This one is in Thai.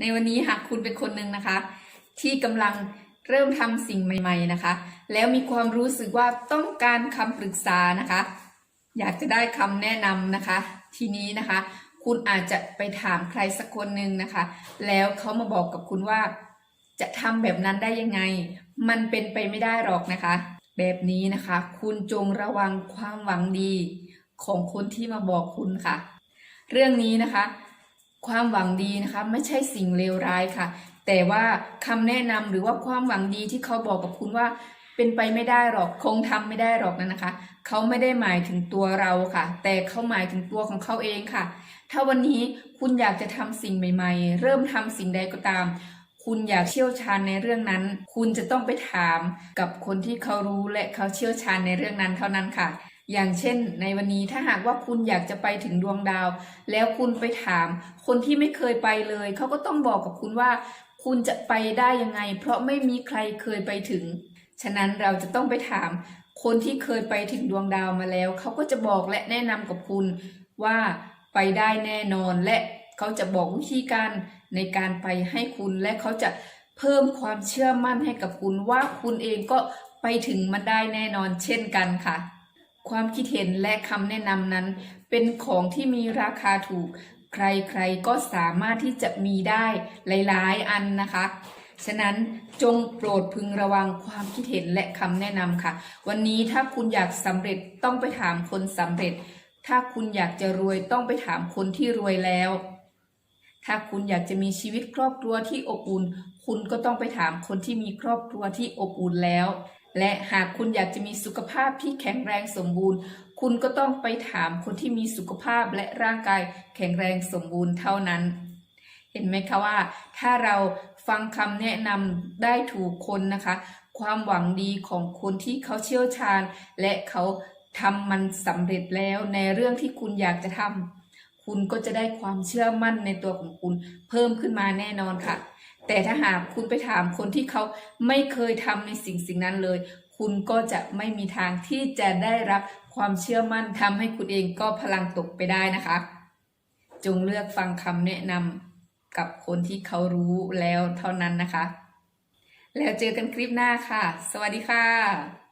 ในวันนี้หากคุณเป็นคนหนึ่งนะคะ ที่กำลังเริ่มทำสิ่งใหม่ๆนะคะ แล้วมีความรู้สึกว่าต้องการคำปรึกษานะคะ อยากจะได้คำแนะนำนะคะ ทีนี้นะคะ คุณอาจจะไปถามใครสักคนหนึ่งนะคะ แล้วเขามาบอกกับคุณว่า จะทำแบบนั้นได้ยังไง มันเป็นไปไม่ได้หรอกนะคะ แบบนี้นะคะ คุณจงระวังความหวังดีของคนที่มาบอกคุณค่ะ เรื่องนี้นะคะ ความหวังดีนะคะไม่ใช่สิ่งเลวร้ายค่ะ แต่ว่าคำแนะนำหรือว่าความหวังดีที่เขาบอกกับคุณว่าเป็นไปไม่ได้หรอกคงทำไม่ได้หรอกนั่นนะคะ เขาไม่ได้หมายถึงตัวเราค่ะ แต่เขาหมายถึงตัวของเขาเองค่ะ ถ้าวันนี้คุณอยากจะทำสิ่งใหม่ ๆ เริ่มทำสิ่งใดก็ตาม คุณอยากเชี่ยวชาญในเรื่องนั้น คุณจะต้องไปถามกับคนที่เขารู้และเขาเชี่ยวชาญในเรื่องนั้นเท่านั้นค่ะ อย่างเช่น ในวันนี้ถ้าหากว่าคุณอยากจะไปถึงดวงดาว แล้วคุณไปถาม คนที่ไม่เคยไปเลย เขาก็ต้องบอกกับคุณว่า คุณจะไปได้ยังไง เพราะไม่มีใครเคยไปถึง ฉะนั้นเราจะต้องไปถาม คนที่เคยไปถึงดวงดาวมาแล้ว เขาก็จะบอกและแนะนำกับคุณว่าไปได้แน่นอนและเขาจะบอกวิธีการในการไปให้คุณและเขาจะเพิ่มความเชื่อมั่นให้กับคุณว่าคุณเองก็ไปถึงมันได้แน่นอนเช่นกันค่ะ ความคิดเห็นและคำแนะนำนั้น เป็นของที่มีราคาถูก ใครๆก็สามารถที่จะมีได้หลายๆ อันนะคะ ฉะนั้นจงโปรดพึงระวังความคิดเห็นและคำแนะนำค่ะ วันนี้ถ้าคุณอยากสำเร็จต้องไปถามคนสำเร็จ ถ้าคุณอยากจะรวยต้องไปถามคนที่รวยแล้ว ถ้าคุณอยากจะมีชีวิตครอบครัวที่อบอุ่น คุณก็ต้องไปถามคนที่มีครอบครัวที่อบอุ่นแล้ว และหากคุณอยากจะมีสุขภาพที่แข็งแรงสมบูรณ์ คุณก็ต้องไปถามคนที่มีสุขภาพและร่างกายแข็งแรงสมบูรณ์เท่านั้น เห็นไหมคะว่า ถ้าเราฟังคำแนะนำได้ถูกคนนะคะ ความหวังดีของคนที่เขาเชี่ยวชาญ และเขาทำมันสำเร็จแล้วในเรื่องที่คุณอยากจะทำคุณก็จะได้ความเชื่อมั่นในตัวของคุณเพิ่มขึ้นมาแน่นอนค่ะ แต่ถ้าหากคุณไปถามคนที่เขาไม่เคยทำในสิ่งสิ่งนั้นเลย คุณก็จะไม่มีทางที่จะได้รับความเชื่อมั่นทำให้คุณเองก็พลังตกไปได้นะคะ จงเลือกฟังคำแนะนำกับคนที่เขารู้แล้วเท่านั้นนะคะ แล้วเจอกันคลิปหน้าค่ะ สวัสดีค่ะ